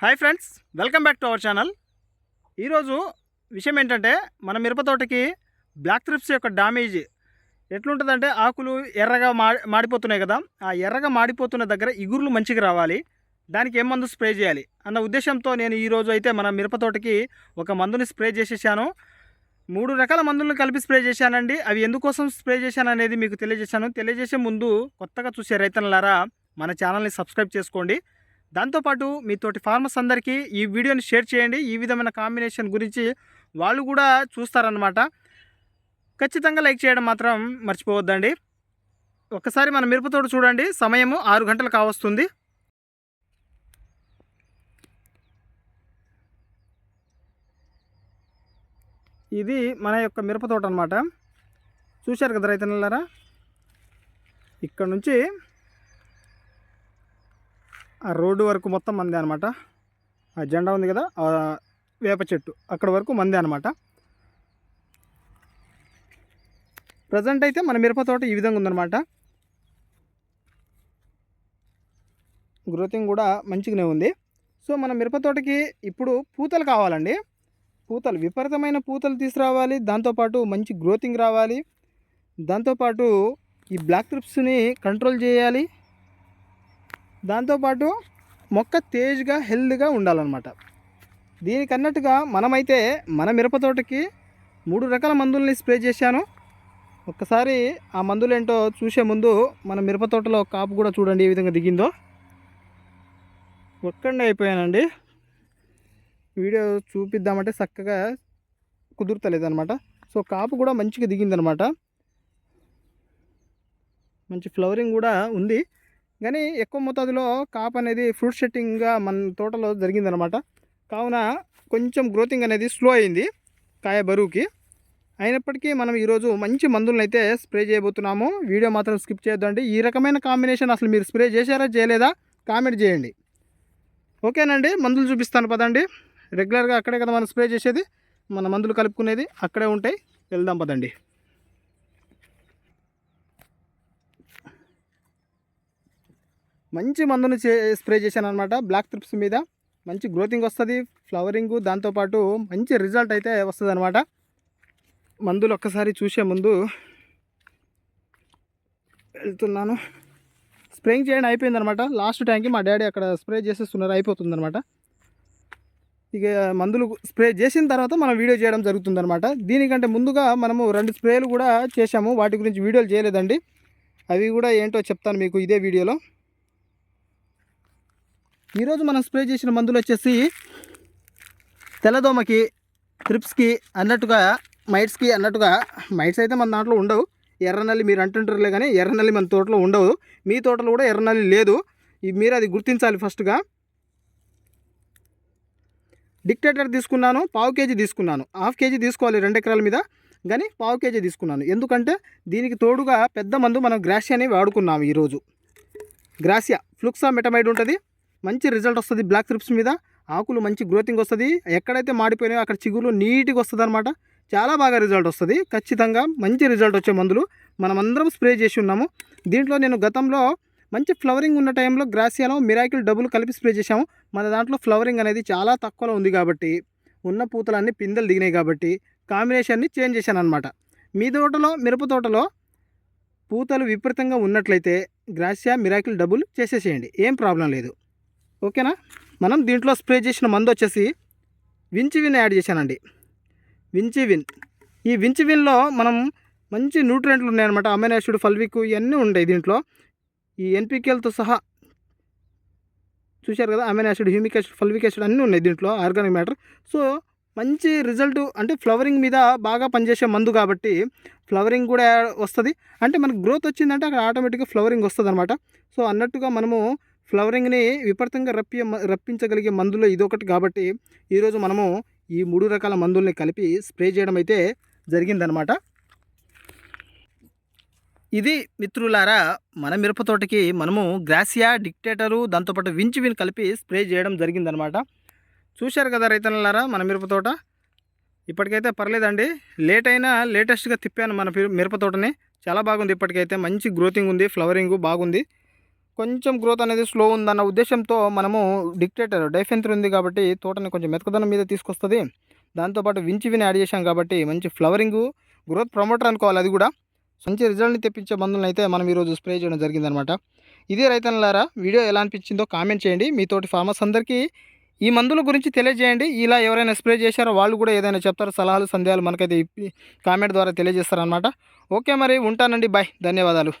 Hi friends welcome back to our channel. ఈరోజు విషయం ఏంటంటే మన మిరప తోటకి బ్లాక్ త్రిప్స్ యొక్క డామేజ్ ఎట్లుంటుందంటే ఆకులు ఎర్రగా మాడిపోతున్నాయి కదా ఆ ఎర్రగా మాడిపోతున్న దగ్గర ఇగుర్లు మంచిగా రావాలి దానికి ఏం మందు స్ప్రే చేయాలి అన్న ఉద్దేశంతో నేను ఈరోజు అయితే మన మిరప తోటకి ఒక మందుని స్ప్రే చేసేసాను. మూడు రకాల మందులను కలిపి స్ప్రే చేశానండి. అవి ఎందుకోసం స్ప్రే చేశాను అనేది మీకు తెలియజేశాను. తెలియజేసే ముందు కొత్తగా చూసే రైతన్లారా మన ఛానల్ని సబ్స్క్రైబ్ చేసుకోండి. దాంతోపాటు మీ తోటి ఫార్మర్స్ అందరికీ ఈ వీడియోని షేర్ చేయండి. ఈ విధమైన కాంబినేషన్ గురించి వాళ్ళు కూడా చూస్తారనమాట ఖచ్చితంగా లైక్ చేయడం మాత్రం మర్చిపోవద్దండి. ఒకసారి మన మిరపతోట చూడండి. సమయము ఆరు గంటలు కావస్తుంది. ఇది మన యొక్క మిరపతోట అనమాట చూశారు కదా రైతన్నలారా? ఇక్కడ నుంచి ఆ రోడ్డు వరకు మొత్తం మందే అనమాట ఆ జెండా ఉంది కదా వేప చెట్టు అక్కడ వరకు మందే అనమాట ప్రజెంట్ అయితే మన మిరప తోట ఈ విధంగా ఉందన్నమాట. గ్రోతింగ్ కూడా మంచిగానే ఉంది. సో మన మిరప తోటకి ఇప్పుడు పూతలు కావాలండి. పూతలు విపరీతమైన పూతలు తీసుకురావాలి. దాంతోపాటు మంచి గ్రోతింగ్ రావాలి. దాంతోపాటు ఈ బ్లాక్ ట్రిప్స్ని కంట్రోల్ చేయాలి. దాంతోపాటు మొక్క తేజ్గా హెల్త్గా ఉండాలన్నమాట. దీనికి అన్నట్టుగా మనమైతే మన మిరప తోటకి మూడు రకాల మందుల్ని స్ప్రే చేశాను. ఒక్కసారి ఆ మందులు ఏంటో చూసే ముందు మన మిరప తోటలో కాపు కూడా చూడండి ఏ విధంగా దిగిందో. ఒక్కడే అయిపోయానండి. వీడియో చూపిద్దామంటే చక్కగా కుదురుతలేదు అనమాట సో కాపు కూడా మంచిగా దిగిందనమాట మంచి ఫ్లవరింగ్ కూడా ఉంది. కానీ ఎక్కువ మోతాదులో కాప్ అనేది ఫ్రూట్ సెట్టింగ్గా మన తోటలో జరిగిందనమాట కావున కొంచెం గ్రోతింగ్ అనేది స్లో అయింది కాయ బరువుకి. అయినప్పటికీ మనం ఈరోజు మంచి మందులను అయితే స్ప్రే చేయబోతున్నాము. వీడియో మాత్రం స్కిప్ చేయొద్దండి. ఈ రకమైన కాంబినేషన్ అసలు మీరు స్ప్రే చేశారా చేయలేదా? కామెంట్ చేయండి. ఓకేనండి మందులు చూపిస్తాను పదండి. రెగ్యులర్గా అక్కడే కదా మనం స్ప్రే చేసేది. మన మందులు కలుపుకునేది అక్కడే ఉంటాయి. వెళ్దాం పదండి. మంచి మందును చే స్ప్రే చేశాను అనమాట బ్లాక్ త్రిప్స్ మీద మంచి గ్రోతింగ్ వస్తుంది ఫ్లవరింగ్ దాంతోపాటు మంచి రిజల్ట్ అయితే వస్తుంది అనమాట మందులు ఒక్కసారి చూసే ముందు వెళ్తున్నాను. స్ప్రేయింగ్ చేయడం అయిపోయింది అనమాట లాస్ట్ టైంకి మా డాడీ అక్కడ స్ప్రే చేసేస్తున్నారు అయిపోతుందనమాట ఇక మందులు స్ప్రే చేసిన తర్వాత మనం వీడియో చేయడం జరుగుతుందనమాట దీనికంటే ముందుగా మనము రెండు స్ప్రేలు కూడా చేశాము. వాటి గురించి వీడియోలు చేయలేదండి. అవి కూడా ఏంటో చెప్తాను మీకు ఇదే వీడియోలో. ఈరోజు మనం స్ప్రే చేసిన మందులు వచ్చేసి తెల్లదోమకి ట్రిప్స్కి అన్నట్టుగా మైట్స్కి అన్నట్టుగా మైట్స్ అయితే మన దాంట్లో ఉండవు. ఎర్రనల్లి మీరు అంటుంటారులే కానీ ఎర్రనల్లి మన తోటలో ఉండవు. మీ తోటలో కూడా ఎర్రనల్లి లేదు. మీరు అది గుర్తించాలి ఫస్ట్గా. డిక్టేటర్ తీసుకున్నాను పావు కేజీ తీసుకున్నాను. హాఫ్ కేజీ తీసుకోవాలి రెండు ఎకరాల మీద కానీ పావు కేజీ తీసుకున్నాను. ఎందుకంటే దీనికి తోడుగా పెద్ద మందు మనం గ్రాసియాని వాడుకున్నాము ఈరోజు. గ్రాసియా ఫ్లుక్సా మెటమైడ్ ఉంటుంది. మంచి రిజల్ట్ వస్తుంది బ్లాక్ ట్రిప్స్ మీద. ఆకులు మంచి గ్రోతింగ్ వస్తుంది. ఎక్కడైతే మాడిపోయినాయో అక్కడ చిగురు నీట్గా వస్తుంది అనమాట చాలా బాగా రిజల్ట్ వస్తుంది. ఖచ్చితంగా మంచి రిజల్ట్ వచ్చే మందులు మనమందరం స్ప్రే చేసి ఉన్నాము. దీంట్లో నేను గతంలో మంచి ఫ్లవరింగ్ ఉన్న టైంలో గ్రాసియాలో మిరాకిల్ డబుల్ కలిపి స్ప్రే చేశాము. మన దాంట్లో ఫ్లవరింగ్ అనేది చాలా తక్కువలో ఉంది కాబట్టి ఉన్న పూతలన్నీ పిందెలు దిగినాయి కాబట్టి కాంబినేషన్ని చేంజ్ చేశాను అనమాట మీ తోటలో మిరప తోటలో పూతలు విపరీతంగా ఉన్నట్లయితే గ్రాసియా మిరాకిల్ డబుల్ చేసేసేయండి. ఏం ప్రాబ్లం లేదు. ఓకేనా? మనం దీంట్లో స్ప్రే చేసిన మందు వచ్చేసి వించివిన్ యాడ్ చేశానండి. వించివిన్ ఈ వించివిన్లో మనం మంచి న్యూట్రియంట్లు ఉన్నాయన్నమాట. అమైనో ఫల్విక్ ఇవన్నీ ఉంటాయి దీంట్లో. ఈ ఎన్పికేలతో సహా చూశారు కదా? Amino humic acid fulvic acid అన్నీ ఉన్నాయి దీంట్లో ఆర్గానిక్ మ్యాటర్. సో మంచి రిజల్ట్ అంటే ఫ్లవరింగ్ మీద బాగా పనిచేసే మందు కాబట్టి ఫ్లవరింగ్ కూడా వస్తుంది. అంటే మనకు గ్రోత్ వచ్చిందంటే అక్కడ ఆటోమేటిక్గా ఫ్లవరింగ్ వస్తుంది అనమాట సో అన్నట్టుగా మనము ఫ్లవరింగ్ని విపరీతంగా రప్పి రప్పించగలిగే మందులు ఇదొకటి కాబట్టి ఈరోజు మనము ఈ మూడు రకాల మందుల్ని కలిపి స్ప్రే చేయడం అయితే జరిగిందనమాట. ఇది మిత్రులారా మన మిరపతోటకి మనము గ్రాసియా డిక్టేటరు దాంతోపాటు వించి విన్ కలిపి స్ప్రే చేయడం జరిగిందనమాట. చూశారు కదా రైతన్నలారా మన మిరపతోట ఇప్పటికైతే పర్లేదండి. లేట్ అయినా లేటెస్ట్గా తిప్పాను మన మిరపతోటని మిరప తోటని. చాలా బాగుంది ఇప్పటికైతే. మంచి గ్రోతింగ్ ఉంది ఫ్లవరింగ్ బాగుంది. కొంచెం గ్రోత్ అనేది స్లో ఉందన్న ఉద్దేశంతో మనము డిక్టేటర్ డైఫెన్సర్ ఉంది కాబట్టి తోటని కొంచెం మెతకదనం మీద తీసుకొస్తుంది. దాంతోపాటు వించి విని యాడ్ చేశాం కాబట్టి మంచి ఫ్లవరింగ్ గ్రోత్ ప్రమోటర్ అనుకోవాలి అది కూడా. మంచి రిజల్ట్ని తెప్పించే మందులను అయితే మనం ఈరోజు స్ప్రే చేయడం జరిగిందనమాట. ఇదే రైతన్లారా వీడియో ఎలా అనిపించిందో కామెంట్ చేయండి. మీతోటి ఫార్మర్స్ అందరికీ ఈ మందుల గురించి తెలియజేయండి. ఇలా ఎవరైనా స్ప్రే చేశారో వాళ్ళు కూడా ఏదైనా చెప్తారో సలహాలు సందేహాలు మనకైతే కామెంట్ ద్వారా తెలియజేస్తారనమాట. ఓకే మరి ఉంటానండి. బాయ్ ధన్యవాదాలు.